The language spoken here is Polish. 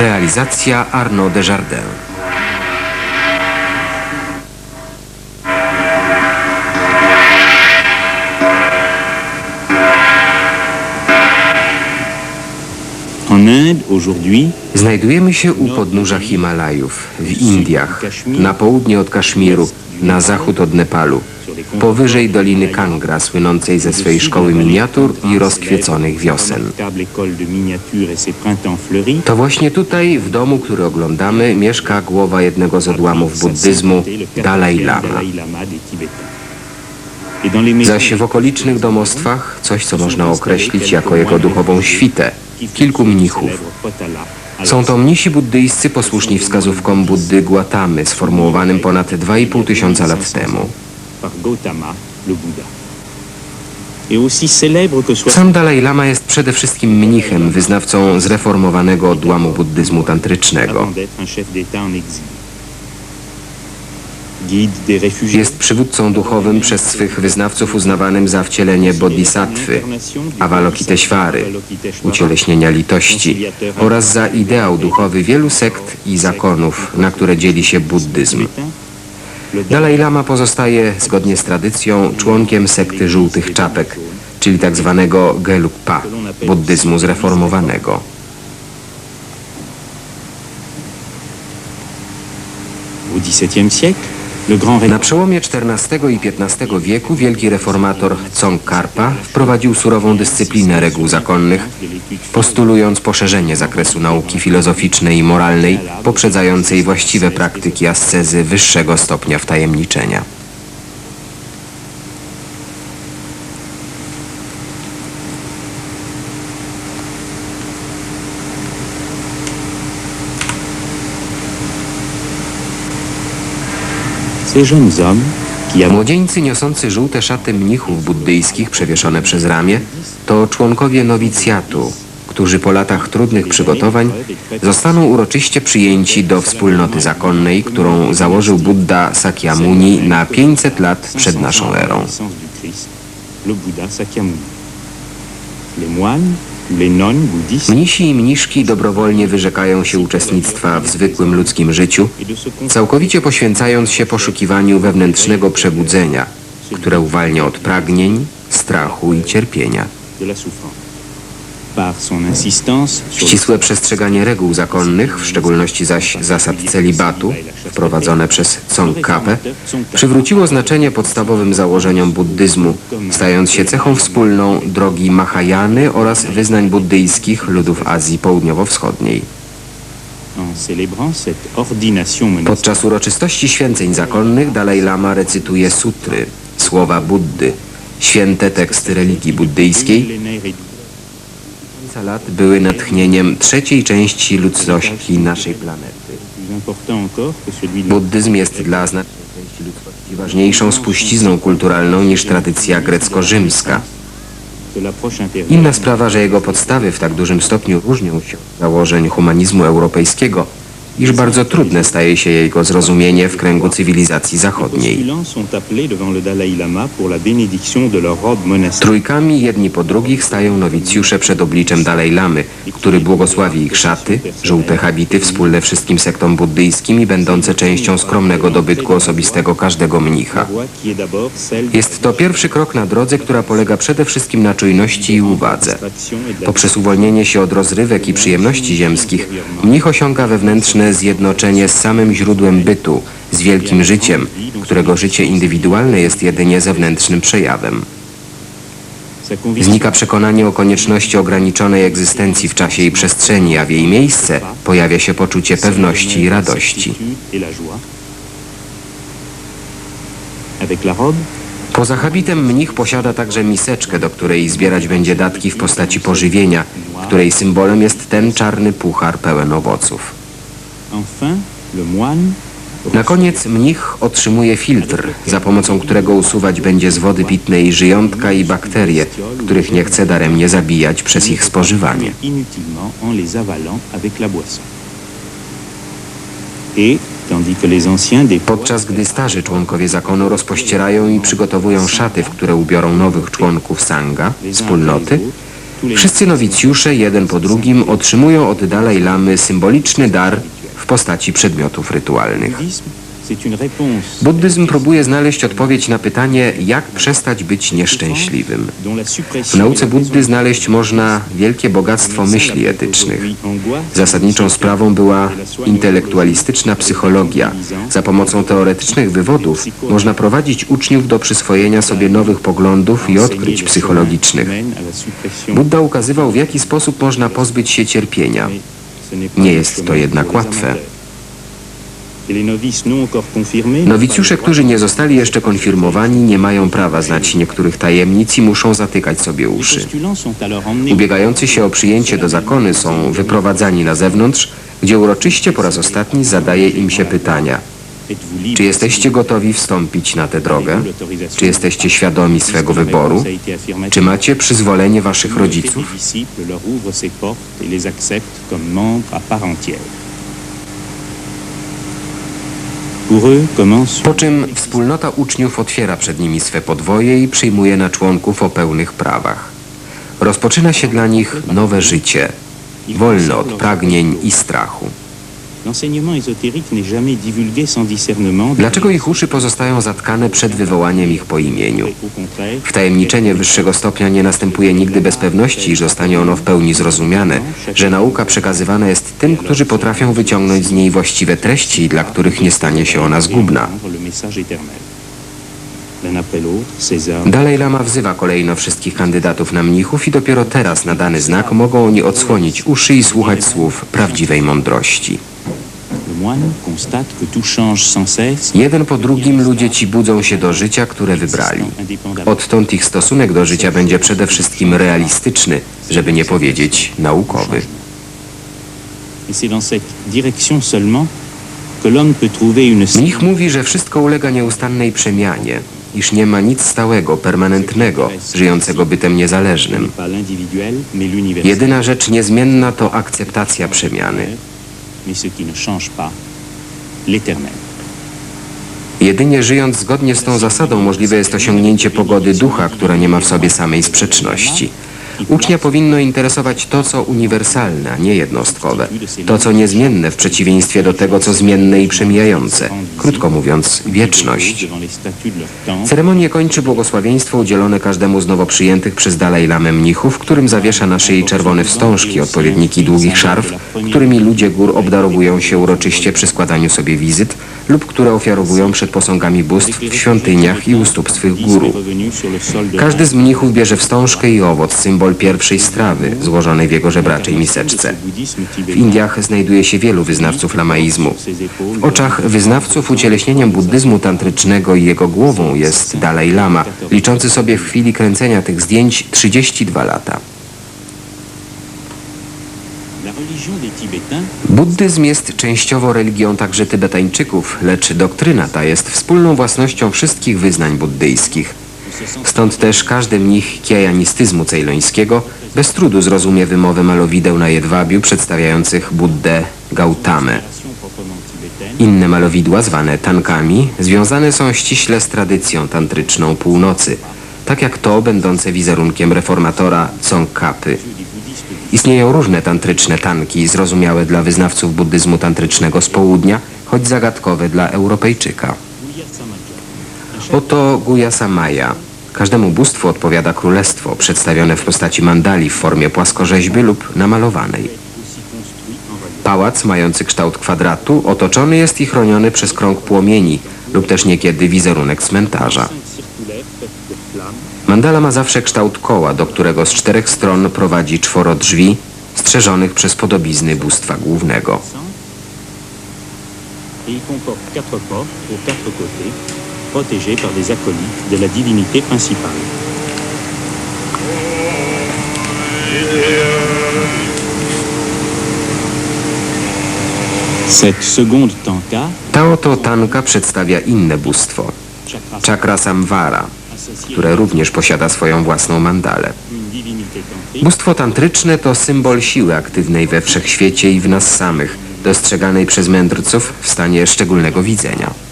Realizacja Arnaud Desjardins. Znajdujemy się u podnóża Himalajów, w Indiach, na południe od Kaszmiru, na zachód od Nepalu, powyżej Doliny Kangra, słynącej ze swej szkoły miniatur i rozkwieconych wiosen. To właśnie tutaj, w domu, który oglądamy, mieszka głowa jednego z odłamów buddyzmu, Dalai Lama. Zaś w okolicznych domostwach coś, co można określić jako jego duchową świtę, kilku mnichów. Są to mnisi buddyjscy posłuszni wskazówkom Buddy Guatamy, sformułowanym ponad 2,5 tysiąca lat temu. Par Gautama, le Bouddha. Sam Dalai Lama jest przede wszystkim mnichem, wyznawcą zreformowanego odłamu buddyzmu tantrycznego. Jest przywódcą duchowym przez swych wyznawców uznawanym za wcielenie bodhisattwy, Avalokiteshvary, ucieleśnienia litości oraz za ideał duchowy wielu sekt i zakonów, na które dzieli się buddyzm. Dalai Lama pozostaje, zgodnie z tradycją, członkiem sekty żółtych czapek, czyli tzw. Gelugpa, buddyzmu zreformowanego. Siècle, le grand Na przełomie XIV i XV wieku wielki reformator Tsongkhapa wprowadził surową dyscyplinę reguł zakonnych, postulując poszerzenie zakresu nauki filozoficznej i moralnej, poprzedzającej właściwe praktyki ascezy wyższego stopnia wtajemniczenia. Młodzieńcy niosący żółte szaty mnichów buddyjskich przewieszone przez ramię to członkowie nowicjatu, którzy po latach trudnych przygotowań zostaną uroczyście przyjęci do wspólnoty zakonnej, którą założył Buddha Sakyamuni na 500 lat przed naszą erą. Mnisi i mniszki dobrowolnie wyrzekają się uczestnictwa w zwykłym ludzkim życiu, całkowicie poświęcając się poszukiwaniu wewnętrznego przebudzenia, które uwalnia od pragnień, strachu i cierpienia. Ścisłe przestrzeganie reguł zakonnych, w szczególności zaś zasad celibatu, wprowadzone przez Tsongkhapę, przywróciło znaczenie podstawowym założeniom buddyzmu, stając się cechą wspólną drogi Mahajany oraz wyznań buddyjskich ludów Azji Południowo-Wschodniej. Podczas uroczystości święceń zakonnych Dalai Lama recytuje sutry, słowa Buddy, święte teksty religii buddyjskiej, tysiące lat były natchnieniem trzeciej części ludzkości naszej planety. Buddyzm jest dla znacznej części ludzkości ważniejszą spuścizną kulturalną niż tradycja grecko-rzymska. Inna sprawa, że jego podstawy w tak dużym stopniu różnią się od założeń humanizmu europejskiego, iż bardzo trudne staje się jego zrozumienie w kręgu cywilizacji zachodniej. Trójkami jedni po drugich stają nowicjusze przed obliczem Dalai Lamy, który błogosławi ich szaty, żółte habity wspólne wszystkim sektom buddyjskim i będące częścią skromnego dobytku osobistego każdego mnicha. Jest to pierwszy krok na drodze, która polega przede wszystkim na czujności i uwadze. Poprzez uwolnienie się od rozrywek i przyjemności ziemskich, mnich osiąga wewnętrzne zjednoczenie z samym źródłem bytu, z wielkim życiem, którego życie indywidualne jest jedynie zewnętrznym przejawem. Znika przekonanie o konieczności ograniczonej egzystencji w czasie i przestrzeni, a w jej miejsce pojawia się poczucie pewności i radości. Poza habitem mnich posiada także miseczkę, do której zbierać będzie datki w postaci pożywienia, której symbolem jest ten czarny puchar pełen owoców. Na koniec mnich otrzymuje filtr, za pomocą którego usuwać będzie z wody pitnej żyjątka i bakterie, których nie chce daremnie zabijać przez ich spożywanie. Podczas gdy starzy członkowie zakonu rozpościerają i przygotowują szaty, w które ubiorą nowych członków sanga, wspólnoty, Wszyscy nowicjusze, jeden po drugim, otrzymują od Dalaj Lamy symboliczny dar w postaci przedmiotów rytualnych. Buddyzm próbuje znaleźć odpowiedź na pytanie, jak przestać być nieszczęśliwym. W nauce Buddy znaleźć można wielkie bogactwo myśli etycznych. Zasadniczą sprawą była intelektualistyczna psychologia. Za pomocą teoretycznych wywodów można prowadzić uczniów do przyswojenia sobie nowych poglądów i odkryć psychologicznych. Buddha ukazywał, w jaki sposób można pozbyć się cierpienia. Nie jest to jednak łatwe. Nowicjusze, którzy nie zostali jeszcze konfirmowani, nie mają prawa znać niektórych tajemnic i muszą zatykać sobie uszy. Ubiegający się o przyjęcie do zakony są wyprowadzani na zewnątrz, gdzie uroczyście po raz ostatni zadaje im się pytania. Czy jesteście gotowi wstąpić na tę drogę? Czy jesteście świadomi swego wyboru? Czy macie przyzwolenie waszych rodziców? Po czym wspólnota uczniów otwiera przed nimi swe podwoje i przyjmuje na członków o pełnych prawach. Rozpoczyna się dla nich nowe życie, wolne od pragnień i strachu. Dlaczego ich uszy pozostają zatkane przed wywołaniem ich po imieniu? Wtajemniczenie wyższego stopnia nie następuje nigdy bez pewności, iż zostanie ono w pełni zrozumiane, że nauka przekazywana jest tym, którzy potrafią wyciągnąć z niej właściwe treści, dla których nie stanie się ona zgubna. Dalej Lama wzywa kolejno wszystkich kandydatów na mnichów i dopiero teraz na dany znak mogą oni odsłonić uszy i słuchać słów prawdziwej mądrości. Jeden po drugim ludzie ci budzą się do życia, które wybrali. Odtąd ich stosunek do życia będzie przede wszystkim realistyczny, żeby nie powiedzieć naukowy. Mnich mówi, że wszystko ulega nieustannej przemianie, iż nie ma nic stałego, permanentnego, żyjącego bytem niezależnym. Jedyna rzecz niezmienna to akceptacja przemiany. Jedynie żyjąc zgodnie z tą zasadą możliwe jest osiągnięcie pogody ducha, która nie ma w sobie samej sprzeczności. Ucznia powinno interesować to, co uniwersalne, a nie jednostkowe. To, co niezmienne w przeciwieństwie do tego, co zmienne i przemijające. Krótko mówiąc, wieczność. Ceremonię kończy błogosławieństwo udzielone każdemu z nowo przyjętych przez Dalaj Lamę mnichów, którym zawiesza na szyi czerwone wstążki, odpowiedniki długich szarf, którymi ludzie gór obdarowują się uroczyście przy składaniu sobie wizyt lub które ofiarowują przed posągami bóstw w świątyniach i u stóp swych guru. Każdy z mnichów bierze wstążkę i owoc, symbol pierwszej strawy, złożonej w jego żebraczej miseczce. W Indiach znajduje się wielu wyznawców lamaizmu. W oczach wyznawców ucieleśnieniem buddyzmu tantrycznego i jego głową jest Dalaj Lama, liczący sobie w chwili kręcenia tych zdjęć 32 lata. Buddyzm jest częściowo religią także Tybetańczyków, lecz doktryna ta jest wspólną własnością wszystkich wyznań buddyjskich. Stąd też każdy mnich kiajanistyzmu cejlońskiego bez trudu zrozumie wymowę malowideł na jedwabiu przedstawiających Buddę Gautamę. Inne malowidła, zwane tankami, związane są ściśle z tradycją tantryczną północy, tak jak to będące wizerunkiem reformatora Tsongkapy. Istnieją różne tantryczne tanki, zrozumiałe dla wyznawców buddyzmu tantrycznego z południa, choć zagadkowe dla Europejczyka. Oto Guya Samaya. Każdemu bóstwu odpowiada królestwo, przedstawione w postaci mandali w formie płaskorzeźby lub namalowanej. Pałac, mający kształt kwadratu, otoczony jest i chroniony przez krąg płomieni lub też niekiedy wizerunek cmentarza. Mandala ma zawsze kształt koła, do którego z czterech stron prowadzi czworo drzwi, strzeżonych przez podobizny bóstwa głównego. Et il comporte quatre portes aux quatre côtés, protégées par des acolytes de la divinité principale. Cette seconde tanka, Ta oto tanka przedstawia inne bóstwo, Chakra Samvara, które również posiada swoją własną mandalę. Bóstwo tantryczne to symbol siły aktywnej we wszechświecie i w nas samych, dostrzeganej przez mędrców w stanie szczególnego widzenia.